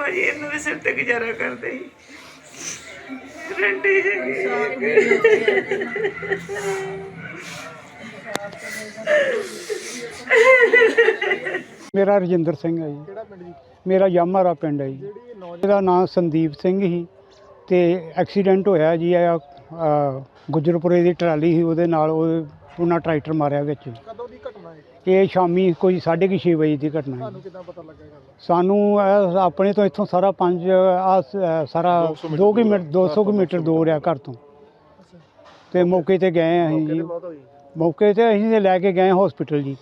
ਭਾਜੀ ਇਹਨਾਂ ਦੇ ਸਿਰ ਤੇ ਗੁਜ਼ਾਰਾ ਕਰਦੇ ਸੀ। ਰੰਡੀ ਮੇਰਾ ਰਜਿੰਦਰ ਸਿੰਘ ਹੈ ਜੀ। ਕਿਹੜਾ ਪਿੰਡ ਜੀ? ਮੇਰਾ ਯਾਮਾਰਾ ਪਿੰਡ ਹੈ ਜੀ। ਜਿਹੜੀ ਨੌਜਵਾਨ ਇਹਦਾ ਨਾਮ ਸੰਦੀਪ ਸਿੰਘ ਸੀ ਤੇ ਐਕਸੀਡੈਂਟ ਹੋਇਆ ਜੀ ਅ, ਗੁਜਰਪੁਰੇ ਦੀ ਟਰਾਲੀ ਸੀ ਉਹਦੇ ਨਾਲ ਉਹ ਉਹਨਾਂ ਟਰੈਕਟਰ ਮਾਰਿਆ ਵਿੱਚ। ਕਦੋਂ ਹੈ ਇਹ ਸ਼ਾਮੀ ਕੋਈ 6:30 ਵਜੇ ਦੀ ਘਟਨਾ ਹੈ। ਤੁਹਾਨੂੰ ਕਿਦਾਂ ਪਤਾ ਲੱਗਾ ਇਹ ਗੱਲ ਦਾ? ਸਾਨੂੰ ਇਹ ਆਪਣੇ ਤੋਂ ਇੱਥੋਂ ਸਾਰਾ ਪੰਜ ਆ ਸਾਰਾ 2 ਕਿਲੋਮੀਟਰ 200 ਕਿਲੋਮੀਟਰ ਦੂਰ ਆ ਘਰ ਤੋਂ। ਤੇ ਮੌਕੇ ਤੇ ਗਏ ਹਾਂ ਅਸੀਂ ਜੀ। ਮੌਕੇ ਤੇ ਅਸੀਂ ਤੇ ਲੈ ਕੇ ਗਏ ਹਸਪੀਟਲ ਜੀ।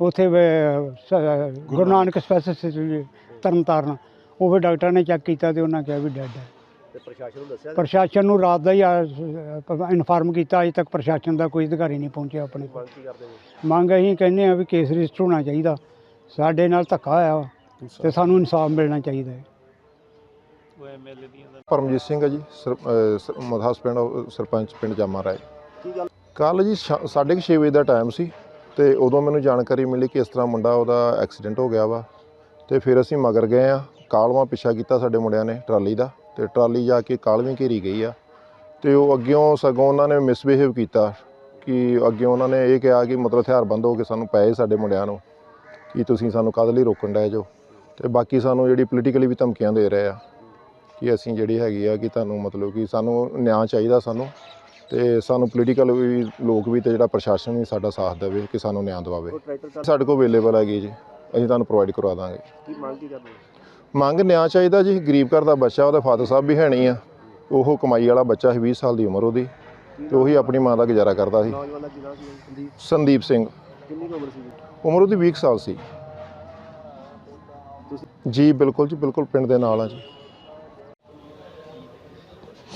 ਉੱਥੇ ਵ- ਸ- ਗੁਰੂ ਨਾਨਕ ਸਪੈਸ਼ਲਿਸਟ ਤਰਨ ਤਾਰਨ ਉਹ ਫਿਰ ਡਾਕਟਰ ਨੇ ਚੈੱਕ ਕੀਤਾ ਤੇ ਉਹਨਾਂ ਕਿਹਾ ਵੀ ਡੈਡ ਹੈ। ਤੇ ਪ੍ਰਸ਼ਾਸਨ ਨੂੰ ਦੱਸਿਆ ਪ੍ਰਸ਼ਾਸਨ ਨੂੰ ਰਾਤ ਦਾ ਹੀ ਇਨਫਾਰਮ ਕੀਤਾ ਅਜੇ ਤੱਕ ਪ੍ਰਸ਼ਾਸਨ ਦਾ ਕੋਈ ਅਧਿਕਾਰੀ ਨਹੀਂ ਪਹੁੰਚਿਆ ਆਪਣੇ ਕੋਲ। ਮੰਗ ਕੀ ਕਰਦੇ ਜੀ ਮੰਗ ਅਸੀਂ ਕਹਿੰਦੇ ਆ ਵੀ ਕੇਸ ਰਜਿਸਟਰ ਹੋਣਾ ਚਾਹੀਦਾ। ਸਾਡੇ ਨਾਲ ਧੱਕਾ ਹੋਇਆ ਵਾ ਤੇ ਸਾਨੂੰ ਇਨਸਾਫ ਮਿਲਣਾ ਚਾਹੀਦਾ ਹੈ। ਪਰਮਜੀਤ ਸਿੰਘ ਹੈ ਜੀ ਸਰ- ਅਹ ਸ- ਮਦਹਾਸ ਪਿੰਡ ਸਰਪੰਚ ਪਿੰਡ ਜਾਮਾ ਰਾਏ। ਕੱਲ ਜੀ 6:30 ਵਜੇ ਦਾ ਟਾਈਮ ਸੀ ਤੇ ਉਦੋਂ ਮੈਨੂੰ ਜਾਣਕਾਰੀ ਮਿਲੀ ਕਿ ਇਸ ਤਰ੍ਹਾਂ ਮੁੰਡਾ ਉਹਦਾ ਐਕਸੀਡੈਂਟ ਹੋ ਗਿਆ ਵਾ ਤੇ ਫਿਰ ਅਸੀਂ ਮਗਰ ਗਏ ਆ ਕਾਲਵਾ ਪਿੱਛਾ ਕੀਤਾ ਸਾਡੇ ਮੁੰਡਿਆਂ ਨੇ ਟਰਾਲੀ ਦਾ। ਤੇ ਟਰਾਲੀ ਜਾ ਕੇ ਕਾਲਵੇਂ ਘੇਰੀ ਗਈ ਆ। ਤੇ ਉਹ ਅੱਗਿਓਂ ਸਗੋਂ ਉਹਨਾਂ ਨੇ ਮਿਸਬਿਹੇਵ ਕੀਤਾ ਕਿ ਅੱਗੇ ਉਹਨਾਂ ਨੇ ਇਹ ਕਿਹਾ ਕਿ ਮਤਲਬ ਹਥਿਆਰਬੰਦ ਹੋ ਕੇ ਸਾਨੂੰ ਪਏ ਸਾਡੇ ਮੁੰਡਿਆਂ ਨੂੰ, ਕਿ ਤੁਸੀਂ ਸਾਨੂੰ ਕਦ ਲਈ ਰੋਕਣ ਡਏ ਜੋ। ਤੇ ਬਾਕੀ ਸਾਨੂੰ ਜਿਹੜੀ ਪੋਲੀਟੀਕਲੀ ਵੀ ਧਮਕੀਆਂ ਦੇ ਰਹੇ ਆ ਕਿ ਅਸੀਂ ਜਿਹੜੀ ਹੈਗੀ ਆ ਕਿ ਤੁਹਾਨੂੰ ਮਤਲਬ ਕਿ ਸਾਨੂੰ ਨਿਆਂ ਚਾਹੀਦਾ ਸਾਨੂੰ ਤੇ ਸਾਨੂੰ ਪੋਲੀਟੀਕਲ ਵੀ ਲੋਕ ਵੀ ਤੇ ਜਿਹੜਾ ਪ੍ਰਸ਼ਾਸਨ ਵੀ ਸਾਡਾ ਸਾਥ ਦੇਵੇ ਕਿ ਸਾਨੂੰ ਨਿਆਂ ਦਿਵਾਵੇ। ਸਾਡੇ ਕੋਲ ਅਵੇਲੇਬਲ ਹੈਗੀ ਜੀ, ਅਸੀਂ ਤੁਹਾਨੂੰ ਪ੍ਰੋਵਾਈਡ ਕਰਵਾ ਦਾਂਗੇ। ਕੀ ਮੰਗ ਕੀ ਕਰਦੇ ਮੰਗ ਨਿਆਂ ਚਾਹੀਦਾ ਜੀ ਗਰੀਬ ਘਰ ਦਾ ਬੱਚਾ ਉਹਦੇ ਫਾਦਰ ਸਾਹਿਬ ਵੀ ਹੈ ਨਹੀਂ ਆ। ਉਹ ਕਮਾਈ ਵਾਲਾ ਬੱਚਾ ਸੀ 20 ਸਾਲ ਦੀ ਉਮਰ ਉਹਦੀ। ਤੇ ਉਹੀ ਆਪਣੀ ਮਾਂ ਦਾ ਗੁਜ਼ਾਰਾ ਕਰਦਾ ਸੀ। ਨੌਜਵਾਨ ਦਾ ਕੀ ਨਾਮ ਸੀ ਸੰਦੀਪ ਸੰਦੀਪ ਸਿੰਘ। ਕਿੰਨੀ ਕੁ ਉਮਰ ਸੀ ਉਮਰ ਉਹਦੀ 20 ਸਾਲ ਸੀ। ਜੀ ਬਿਲਕੁਲ ਜੀ ਬਿਲਕੁਲ ਪਿੰਡ ਦੇ ਨਾਲ ਆ ਜੀ।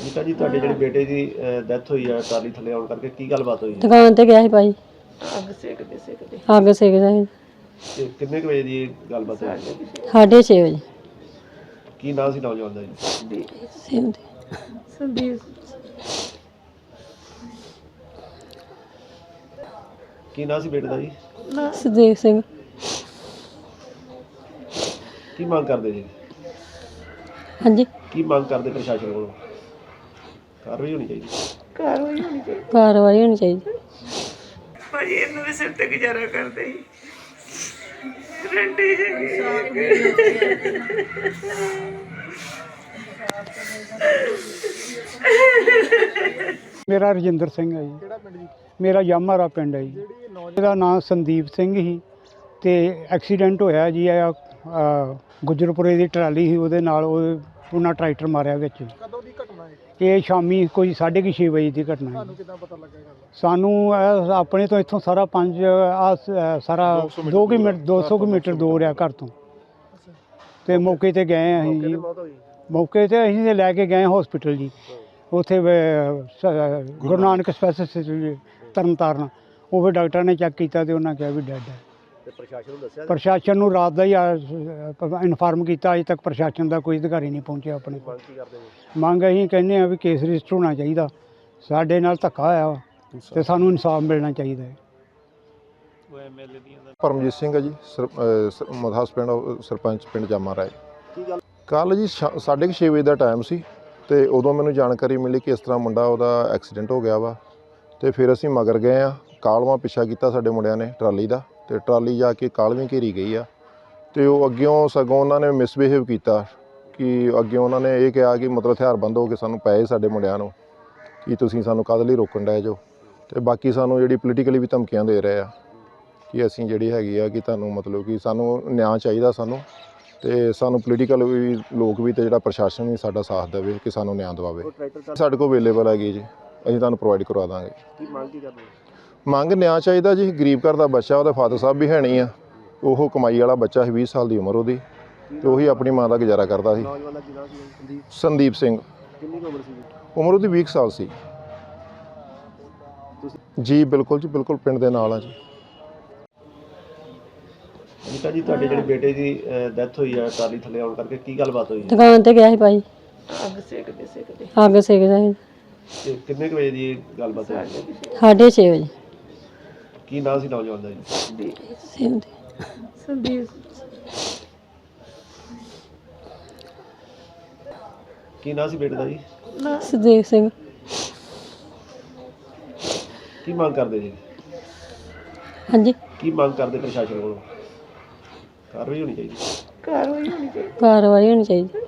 ਅਨੀਤਾ ਜੀ ਤੁਹਾਡੇ ਜਿਹੜੇ ਬੇਟੇ ਦੀ ਡੈਥ ਹੋਈ ਹੈ ਟਰਾਲੀ ਥੱਲੇ ਆਉਣ ਕਰਕੇ ਕੀ ਗੱਲਬਾਤ ਹੋਈ? ਦੁਕਾਨ ਤੇ ਗਿਆ ਸੀ ਭਾਈ। ਅੱਗ ਸੇਕਦੇ ਸੇਕਦੇ। ਅੱਗ ਸੇਕਦਾ ਸੀ। ਤੇ ਕਿੰਨੇ ਕੁ ਵਜੇ ਦੀ ਗੱਲਬਾਤ ਹੋਈ? ਸਾਢੇ ਛੇ ਵਜੇ। ਕੀ ਨਾਮ ਸੀ ਨੌਜਵਾਨ ਦਾ ਜੀ? ਤੇ ਸੰਦੀਪ। ਕੀ ਨਾਮ ਸੀ ਬੇਟੇ ਦਾ ਜੀ? ਸੁਦੇਵ ਸਿੰਘ। ਕੀ ਮੰਗ ਕਰਦੇ ਜੀ? ਹਾਂਜੀ। ਕੀ ਮੰਗ ਕਰਦੇ ਪ੍ਰਸ਼ਾਸਨ ਕੋਲੋਂ? ਕਾਰਵਾਈ ਹੋਣੀ ਚਾਹੀਦੀ। ਕਾਰਵਾਈ ਹੋਣੀ ਚਾਹੀਦੀ। ਕਾਰਵਾਈ ਹੋਣੀ ਚਾਹੀਦੀ। ਭਾਜੀ ਇਹਨਾਂ ਦੇ ਸਿਰ ਤੇ ਗੁਜ਼ਾਰਾ ਕਰਦੇ ਸੀ। ਮੇਰਾ ਰਜਿੰਦਰ ਸਿੰਘ ਹੈ ਜੀ। ਕਿਹੜਾ ਪਿੰਡ ਜੀ? ਮੇਰਾ ਯਾਮਾਰਾ ਪਿੰਡ ਹੈ ਜੀ। ਜਿਹੜੀ ਨੌਜਵਾਨ? ਨਾਮ ਸੰਦੀਪ ਸਿੰਘ ਸੀ ਤੇ ਐਕਸੀਡੈਂਟ ਹੋਇਆ ਜੀ ਅ, ਗੁਜਰਪੁਰੇ ਦੀ ਟਰਾਲੀ ਸੀ ਉਹਦੇ ਨਾਲ ਉਹ ਉਹਨਾਂ ਟਰੈਕਟਰ ਮਾਰਿਆ ਵਿੱਚ। ਕਦੋਂ ਦੀ ਘਟਨਾ ਹੈ ਇਹ ਸ਼ਾਮੀ ਕੋਈ 6:30 ਵਜੇ ਦੀ ਘਟਨਾ ਹੈ। ਤੁਹਾਨੂੰ ਕਿਦਾਂ ਪਤਾ ਲੱਗਾ ਇਹ ਗੱਲ ਦਾ? ਸਾਨੂੰ ਇਹ ਆਪਣੇ ਤੋਂ ਇੱਥੋਂ ਸਾਰਾ ਪੰਜ ਆ ਸਾਰਾ 2 ਕਿਲੋਮੀਟਰ 200 ਕਿਲੋਮੀਟਰ ਦੂਰ ਆ ਘਰ ਤੋਂ। ਤੇ। ਮੌਕੇ ਤੇ ਗਏ ਹਾਂ ਅਸੀਂ ਜੀ। ਮੌਤ ਹੋਈ? ਮੌਕੇ ਤੇ ਅਸੀਂ ਤੇ ਲੈ ਕੇ ਗਏ ਹਸਪੀਟਲ ਜੀ। ਉੱਥੇ ਵ- ਸ- ਗੁਰੂ ਨਾਨਕ ਸਪੈਸ਼ਲਿਸਟ ਤਰਨ ਤਾਰਨ ਉਹ ਫਿਰ ਡਾਕਟਰ ਨੇ ਚੈੱਕ ਕੀਤਾ ਤੇ ਉਹਨਾਂ ਕਿਹਾ ਵੀ ਡੈਡ ਹੈ ਤੇ ਪ੍ਰਸ਼ਾਸਨ ਨੂੰ ਦੱਸਿਆ ਪ੍ਰਸ਼ਾਸਨ ਨੂੰ ਰਾਤ ਦਾ ਹੀ ਇਨਫਾਰਮ ਕੀਤਾ ਅਜੇ ਤੱਕ ਪ੍ਰਸ਼ਾਸਨ ਦਾ ਕੋਈ ਅਧਿਕਾਰੀ ਨਹੀਂ ਪਹੁੰਚਿਆ ਆਪਣੇ ਕੋਲ। ਮੰਗ ਕੀ ਕਰਦੇ ਜੀ ਮੰਗ ਅਸੀਂ ਕਹਿੰਦੇ ਆ ਵੀ ਕੇਸ ਰਜਿਸਟਰ ਹੋਣਾ ਚਾਹੀਦਾ। ਸਾਡੇ ਨਾਲ ਧੱਕਾ ਹੋਇਆ ਵਾ ਤੇ ਸਾਨੂੰ ਇਨਸਾਫ ਮਿਲਣਾ ਚਾਹੀਦਾ ਹੈ। ਪਰਮਜੀਤ ਸਿੰਘ ਹੈ ਜੀ ਸਰ- ਅਹ ਸ- ਮਦਹਾਸ ਪਿੰਡ ਸਰਪੰਚ ਪਿੰਡ ਜਾਮਾ ਰਾਏ। ਕੱਲ ਜੀ 6:30 ਵਜੇ ਦਾ ਟਾਈਮ ਸੀ ਤੇ ਉਦੋਂ ਮੈਨੂੰ ਜਾਣਕਾਰੀ ਮਿਲੀ ਕਿ ਇਸ ਤਰ੍ਹਾਂ ਮੁੰਡਾ ਉਹਦਾ ਐਕਸੀਡੈਂਟ ਹੋ ਗਿਆ ਵਾ ਤੇ ਫਿਰ ਅਸੀਂ ਮਗਰ ਗਏ ਆ। ਕਾਲਵਾ ਪਿੱਛਾ ਕੀਤਾ ਸਾਡੇ ਮੁੰਡਿਆਂ ਨੇ ਟਰਾਲੀ ਦਾ। ਤੇ ਟਰਾਲੀ ਜਾ ਕੇ ਕਾਲਵੇਂ ਘੇਰੀ ਗਈ ਆ। ਤੇ ਉਹ ਅੱਗਿਓਂ ਸਗੋਂ ਉਹਨਾਂ ਨੇ ਮਿਸਬਿਹੇਵ ਕੀਤਾ ਕਿ ਅੱਗੇ ਉਹਨਾਂ ਨੇ ਇਹ ਕਿਹਾ ਕਿ ਮਤਲਬ ਹਥਿਆਰਬੰਦ ਹੋ ਕੇ ਸਾਨੂੰ ਪਏ ਸਾਡੇ ਮੁੰਡਿਆਂ ਨੂੰ, ਕਿ ਤੁਸੀਂ ਸਾਨੂੰ ਕਦ ਲਈ ਰੋਕਣ ਡਏ ਜੋ। ਤੇ ਬਾਕੀ ਸਾਨੂੰ ਜਿਹੜੀ ਪੋਲੀਟੀਕਲੀ ਵੀ ਧਮਕੀਆਂ ਦੇ ਰਹੇ ਆ, ਕਿ ਅਸੀਂ ਜਿਹੜੀ ਹੈਗੀ ਆ ਕਿ ਤੁਹਾਨੂੰ ਮਤਲਬ ਕਿ ਸਾਨੂੰ ਨਿਆਂ ਚਾਹੀਦਾ ਸਾਨੂੰ, ਤੇ ਸਾਨੂੰ ਪੋਲੀਟੀਕਲ ਵੀ ਲੋਕ ਵੀ ਤੇ ਜਿਹੜਾ ਪ੍ਰਸ਼ਾਸਨ ਵੀ ਸਾਡਾ ਸਾਥ ਦੇਵੇ ਕਿ ਸਾਨੂੰ ਨਿਆਂ ਦਿਵਾਵੇ। ਸਾਡੇ ਕੋਲ ਅਵੇਲੇਬਲ ਹੈਗੀ ਜੀ, ਅਸੀਂ ਤੁਹਾਨੂੰ ਪ੍ਰੋਵਾਈਡ ਕਰਵਾ ਦਾਂਗੇ। ਕੀ ਮੰਗ ਕੀ ਕਰਦੇ ਮੰਗ ਨਿਆਂ ਚਾਹੀਦਾ ਜੀ ਗਰੀਬ ਘਰ ਦਾ ਬੱਚਾ ਉਹਦੇ ਫਾਦਰ ਸਾਹਿਬ ਵੀ ਹੈ ਨਹੀਂ ਆ। ਉਹ ਕਮਾਈ ਵਾਲਾ ਬੱਚਾ ਸੀ 20 ਸਾਲ ਦੀ ਉਮਰ ਉਹਦੀ। ਤੇ ਉਹੀ ਆਪਣੀ ਮਾਂ ਦਾ ਗੁਜ਼ਾਰਾ ਕਰਦਾ ਸੀ। ਨੌਜਵਾਨ ਦਾ ਕੀ ਨਾਮ ਸੀ ਸੰਦੀਪ ਸੰਦੀਪ ਸਿੰਘ। ਕਿੰਨੀ ਕੁ ਉਮਰ ਸੀ ਉਮਰ ਉਹਦੀ 20 ਸਾਲ ਸੀ। ਜੀ ਬਿਲਕੁਲ ਜੀ ਬਿਲਕੁਲ ਪਿੰਡ ਦੇ ਨਾਲ ਆ ਜੀ। ਅਨੀਤਾ ਜੀ ਤੁਹਾਡੇ ਜਿਹੜੇ ਬੇਟੇ ਦੀ ਡੈਥ ਹੋਈ ਹੈ ਟਰਾਲੀ ਥੱਲੇ ਆਉਣ ਕਰਕੇ ਕੀ ਗੱਲਬਾਤ ਹੋਈ? ਦੁਕਾਨ ਤੇ ਗਿਆ ਸੀ ਭਾਈ। ਅੱਗ ਸੇਕਦੇ ਸੇਕਦੇ। ਅੱਗ ਸੇਕਦਾ ਸੀ। ਤੇ ਕਿੰਨੇ ਕੁ ਵਜੇ ਦੀ ਗੱਲਬਾਤ ਹੋਈ? ਸਾਢੇ ਛੇ ਵਜੇ। ਕੀ ਨਾਮ ਸੀ ਨੌਜਵਾਨ ਦਾ ਜੀ? ਤੇ ਸੰਦੀਪ ਕੀ ਨਾਂ ਸੀ ਬੇਟੇ ਦਾ ਜੀ? ਸੁਦੇਵ ਸਿੰਘ। ਕੀ ਮੰਗ ਕਰਦੇ ਜੀ? ਹਾਂਜੀ। ਕੀ ਮੰਗ ਕਰਦੇ ਪ੍ਰਸ਼ਾਸਨ ਕੋਲੋਂ? ਕਾਰਵਾਈ ਹੋਣੀ ਚਾਹੀਦੀ ਕਾਰਵਾਈ ਹੋਣੀ ਚਾਹੀਦੀ। ਕਾਰਵਾਈ ਹੋਣੀ ਚਾਹੀਦੀ।